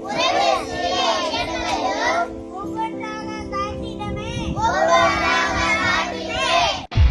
Hola,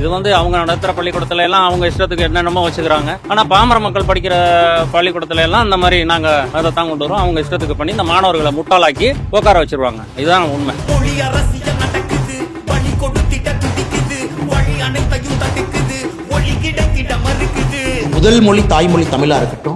இது வந்து அவங்க நடத்துற பள்ளிக்கூடத்துல எல்லாம் அவங்க இஷ்டத்துக்கு என்னென்னமோ வச்சுக்கிறாங்க. ஆனா பாமர மக்கள் படிக்கிற பள்ளிக்கூடத்துல எல்லாம் இந்த மாதிரி நாங்க அதை தான் கொண்டு வரோம். அவங்க இஷ்டத்துக்கு பண்ணி இந்த மாணவர்களை முட்டாளாக்கி உட்கார வச்சிருவாங்க. இதுதான் உண்மை. முதல் மொழி தாய்மொழி தமிழா இருக்கட்டும்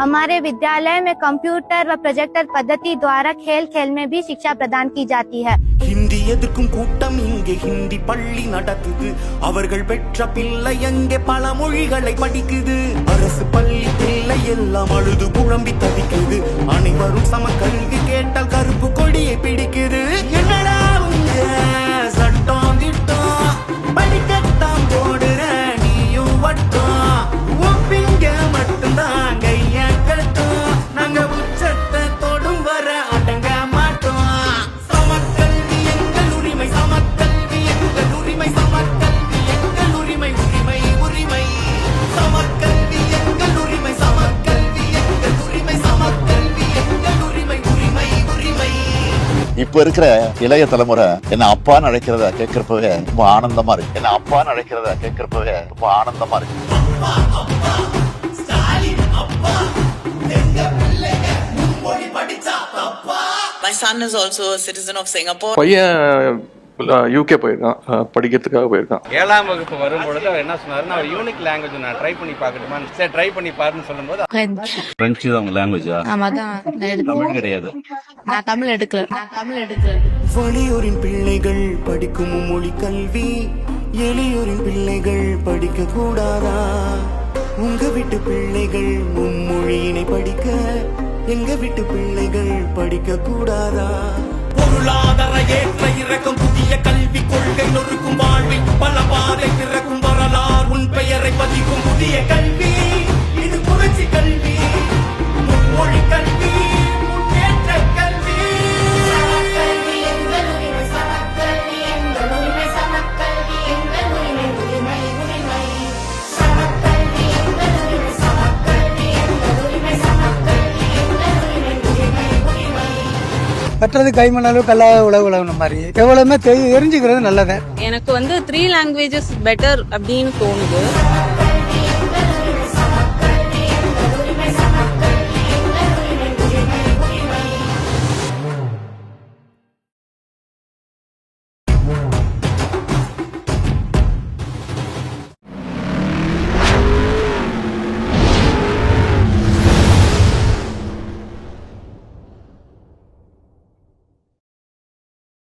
हमारे विद्यालय में कंप्यूटर व प्रोजेक्टर पद्धति द्वारा खेल खेल में भी शिक्षा प्रदान की जाती है ஹிந்தி எதிர்க்கும் கூட்டம் இங்கே ஹிந்தி பள்ளி நடத்துது அவர்கள் பெற்ற பிள்ளை அங்கே பல மொழிகளை படிக்குது அரசு பள்ளி பிள்ளை எல்லாம் அழுது குழம்பி தவிக்குது அனைவரும் சம இப்ப இருக்கிற இளைய தலைமுறை என்ன அப்பான்னு அழைக்கிறத கேட்கிறப்பவே ரொம்ப ஆனந்தமா இருக்கு என்ன அப்பான்னு அழைக்கிறத கேட்கிறப்பவே ரொம்ப ஆனந்தமா இருக்கு My son is also a citizen of Singapore. பையன் யூகே போயிருக்கான். படிக்கிறதுக்காக போயிருக்கான். ஏழாம் வகுப்பு வரும் பொழுது அவர் என்ன சொன்னாருன்னா ஒரு யூனிக் லாங்குவேஜ் நான் ட்ரை பண்ணி பார்க்கட்டுமா? சரி ட்ரை பண்ணி பாருன்னு சொல்லும்போது பிரெஞ்சு தான் உங்க லாங்குவேஜா ஆமா தான் தமிழ் கிடையாது. நான் தமிழ் எடுக்கல. நான் தமிழ் எடுக்கல. வெளியூரின் பிள்ளைகள் படிக்கும் மொழி கல்வி எளியூரின் பிள்ளைகள் படிக்க கூடாதா? உங்க வீட்டு பிள்ளைகள் மும்மொழியினை படிக்க எங்க வீட்டு பிள்ளைகள் படிக்க கூடாதா? கல்வி கொள்கை நொறுக்கும் வாழ்வில் பல பாதை திறக்கும் வரலாறு உன் பெயரை பதிக்கும் புதிய கல்வி. கட்டுறது கைமண் அளவுக்கு உழவு உழவுன மாதிரி. எவ்வளவுமே தெரிஞ்சுக்கிறது நல்லது. எனக்கு வந்து த்ரீ லாங்குவேஜஸ் பெட்டர் அப்படின்னு தோணுது.